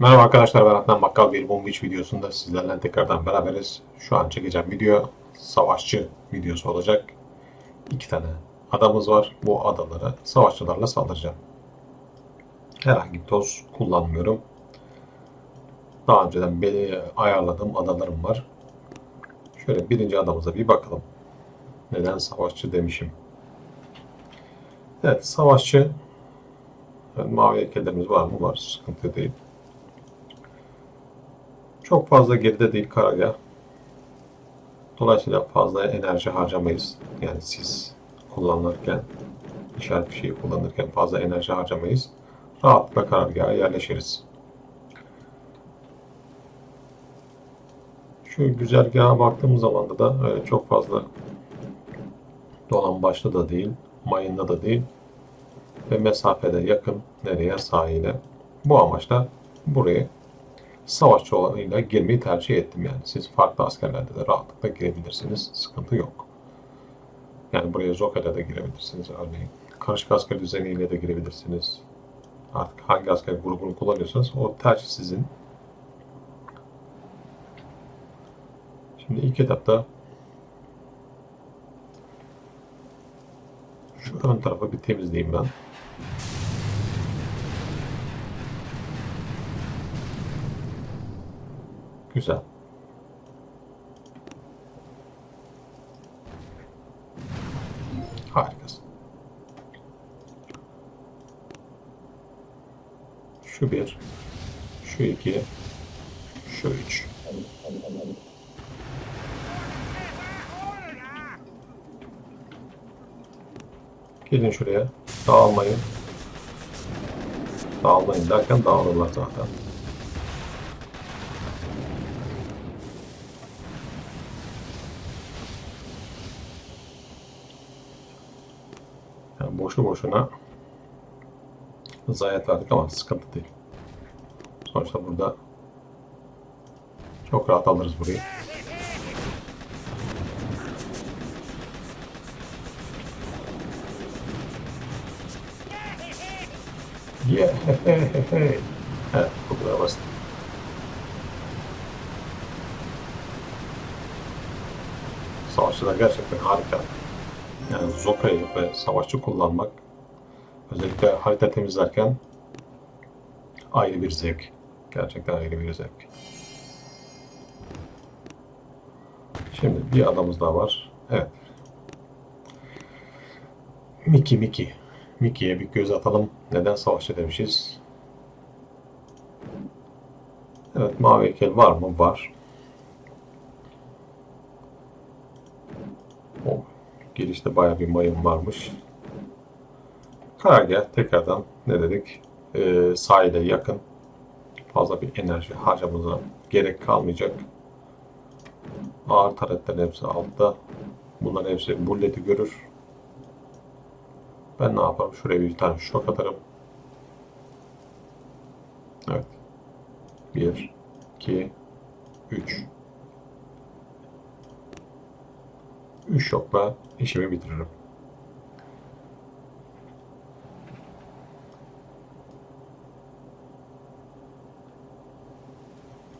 Merhaba arkadaşlar ben Adnan Bakkal bir Bomb Beach videosunda sizlerle tekrardan beraberiz. Şu an çekeceğim video savaşçı videosu olacak. İki tane adamız var. Bu adalara savaşçılarla saldıracağım. Herhangi bir toz kullanmıyorum. Daha önceden beni ayarladığım adalarım var. Şöyle birinci adamıza bir bakalım. Neden savaşçı demişim. Evet savaşçı mavi heykellerimiz var mı? Var. Sıkıntı değil. Çok fazla geride değil karargah. Dolayısıyla fazla enerji harcamayız. Yani siz kullanırken, işaret bir şeyi kullanırken fazla enerji harcamayız. Rahatlıkla karargaha yerleşiriz. Şu güzergaha baktığımız zaman da öyle çok fazla dolan başlı da değil, mayında da değil ve mesafede yakın nereye sahile. Bu amaçla buraya savaşçı olanıyla girmeyi tercih ettim yani. Siz farklı askerlerde de rahatlıkla girebilirsiniz. Sıkıntı yok. Yani buraya Zoka'da da girebilirsiniz örneğin. Karışık asker düzeniyle de girebilirsiniz. Artık hangi asker grubunu kullanıyorsanız o tercih sizin. Şimdi ilk etapta şu ön tarafı bir temizleyeyim ben. Güzel. Harikasın. Şu bir, şu iki, şu üç. Gelin şuraya. Dağılmayın. Dağılmayın derken dağılırlar zaten. Yani boşu boşuna zayiat verdik ama sıkıntı değil. Sonuçta burada çok rahat alırız burayı. Yeah. Evet, bu kadar basit. Savaşçılar gerçekten harika. Yani Zoka'yı ve savaşçı kullanmak özellikle harita temizlerken ayrı bir zevk. Gerçekten ayrı bir zevk. Şimdi bir adamız daha var. Evet. Miki Miki. Mickey'e bir göz atalım. Neden savaşçı demişiz? Evet mavi heykel var mı? Var. O girişte baya bir mayın varmış. Karargah tekrardan ne dedik? Ee, sahile yakın. Fazla bir enerji harcamamıza gerek kalmayacak. Ağır taretlerin hepsi altta. Bunların hepsi bulleti görür. Ben ne yaparım? Şuraya bir tane şok atarım. Evet. 1, 2, 3. 3 şokla işimi bitiririm.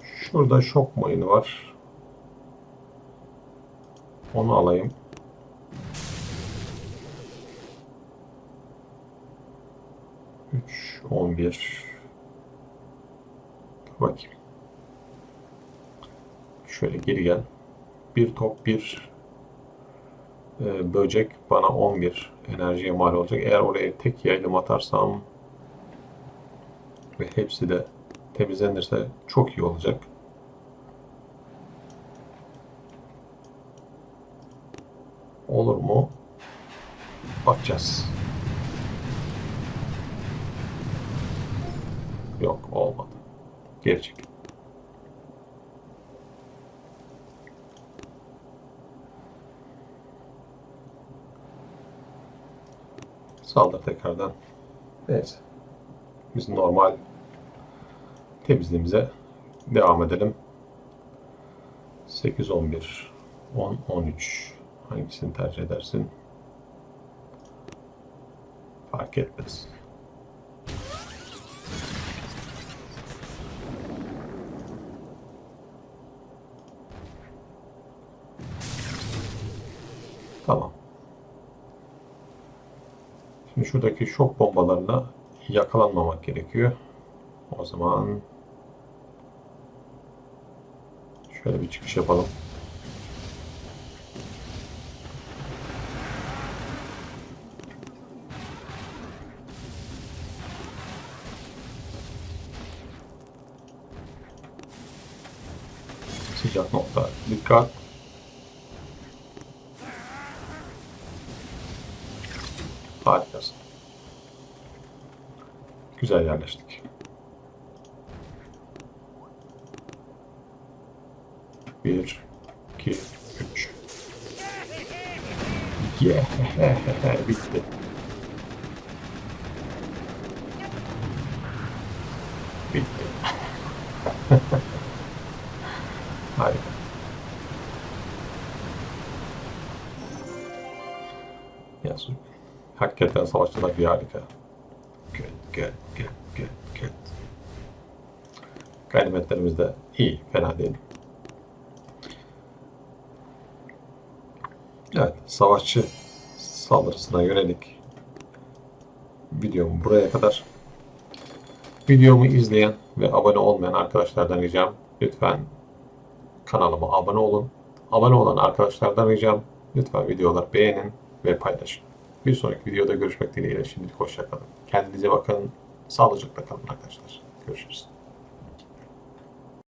Şurada şok mayını var. Onu alayım. 3, 11. Dur bakayım. Şöyle geri gel. Bir top bir e, böcek bana 11 enerjiye mal olacak. Eğer oraya tek yaylım atarsam ve hepsi de temizlenirse çok iyi olacak. Olur mu? Bakacağız. Yok olmadı. Geri çek. Saldır tekrardan. Neyse. Biz normal temizliğimize devam edelim. 8, 11, 10, 13. Hangisini tercih edersin? Fark etmez. Tamam. Şimdi şuradaki şok bombalarına yakalanmamak gerekiyor. O zaman şöyle bir çıkış yapalım. Sıcak nokta. Dikkat. Harikasın. Güzel yerleştik. Bir, iki, üç. Yeah, bitti. Bitti. Harika. Hakikaten savaşçılar bir harika. Good, good, good, good, good. Ganimetlerimiz de iyi, fena değil. Evet, savaşçı saldırısına yönelik videom buraya kadar. Videomu izleyen ve abone olmayan arkadaşlardan ricam lütfen kanalıma abone olun. Abone olan arkadaşlardan ricam lütfen videoları beğenin ve paylaşın. Bir sonraki videoda görüşmek dileğiyle şimdilik hoşçakalın. Kendinize bakın. Sağlıcakla kalın arkadaşlar. Görüşürüz.